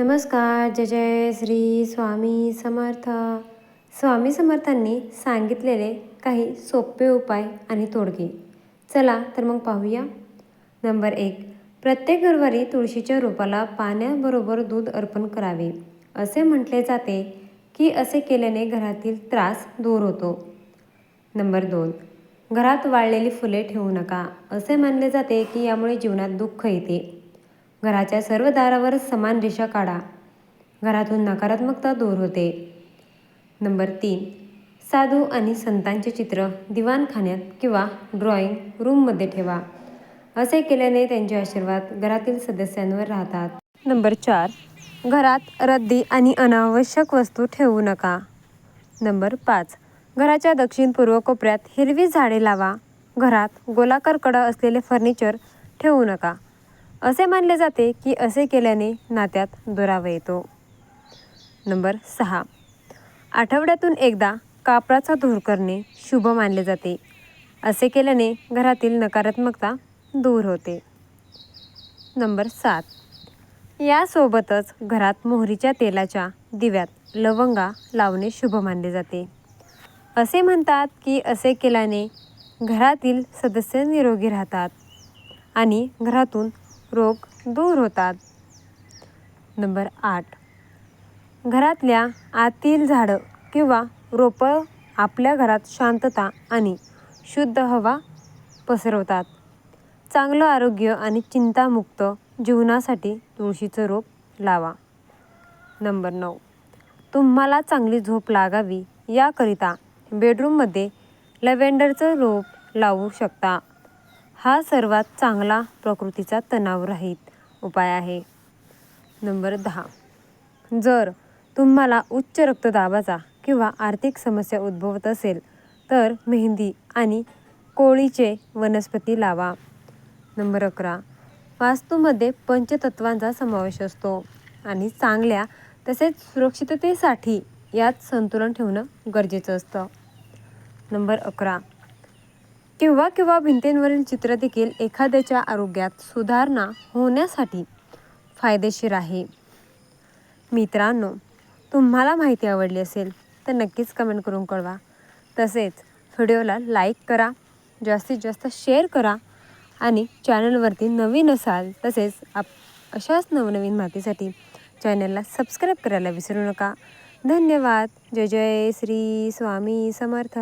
नमस्कार जय जय श्री स्वामी समर्थ. स्वामी समर्थांनी सांगितलेले काही सोपे उपाय आणि तोडगे. चला तर मग पाहूया. नंबर एक प्रत्येक गुरुवारी तुळशीच्या रोपाला पाण्याबरोबर दूध अर्पण करावे. असे म्हटले जाते की असे केल्याने घरातील त्रास दूर होतो. नंबर दोन घरात वाळलेली फुले ठेवू नका. असे मानले जाते की यामुळे जीवनात दुःख येते. घराच्या सर्व दारावर समान रेषा काढा. घरातून नकारात्मकता दूर होते. नंबर तीन. साधू आणि संतांचे चित्र दिवाणखान्यात किंवा ड्रॉइंग रूममध्ये ठेवा. असे केल्याने त्यांचे आशीर्वाद घरातील सदस्यांवर राहतात. नंबर चार. घरात रद्दी आणि अनावश्यक वस्तू ठेवू नका. नंबर पाच. घराच्या दक्षिण पूर्व कोपऱ्यात हिरवी झाडे लावा. घरात गोलाकार कडा असलेले फर्निचर ठेवू नका. असे मानले जाते की असे केल्याने नात्यात दुरावा येतो. नंबर सहा. आठवड्यातून एकदा कापडाचा धूर करणे शुभ मानले जाते. असे केल्याने घरातील नकारात्मकता दूर होते. नंबर सात. यासोबतच घरात मोहरीच्या तेलाच्या दिव्यात लवंगा लावणे शुभ मानले जाते. असे म्हणतात की असे केल्याने घरातील सदस्य निरोगी राहतात आणि घरातून रोग दूर होतात. नंबर आठ. घरातल्या आतील झाडं किंवा रोपं आपल्या घरात शांतता आणि शुद्ध हवा पसरवतात. चांगलं आरोग्य आणि चिंतामुक्त जीवनासाठी तुळशीचं रोप लावा. नंबर नऊ. तुम्हाला चांगली झोप लागावी याकरिता बेडरूममध्ये लव्हेंडरचं रोप लावू शकता. हा सर्वात चांगला प्रकृतीचा तणावरहित उपाय आहे. नंबर दहा. जर तुम्हाला उच्च रक्तदाबाचा किंवा आर्थिक समस्या उद्भवत असेल तर मेहंदी आणि कोळीचे वनस्पती लावा. नंबर अकरा. वास्तूमध्ये पंचतत्वांचा समावेश असतो आणि चांगल्या तसेच सुरक्षिततेसाठी यात संतुलन ठेवणं गरजेचं असतं. नंबर अकरा. किंवा किंवा भिंतींवरील चित्र देखील एखाद्याच्या आरोग्यात सुधारणा होण्यासाठी फायदेशीर आहे. मित्रांनो तुम्हाला माहिती आवडली असेल तर नक्कीच कमेंट करून कळवा. तसेच व्हिडिओला लाईक करा जास्तीत जास्त शेअर करा आणि चॅनलवरती नवीन असाल तसेच आप अशाच नवनवीन माहितीसाठी चॅनलला सबस्क्राईब करायला विसरू नका. धन्यवाद. जय जय श्री स्वामी समर्थ.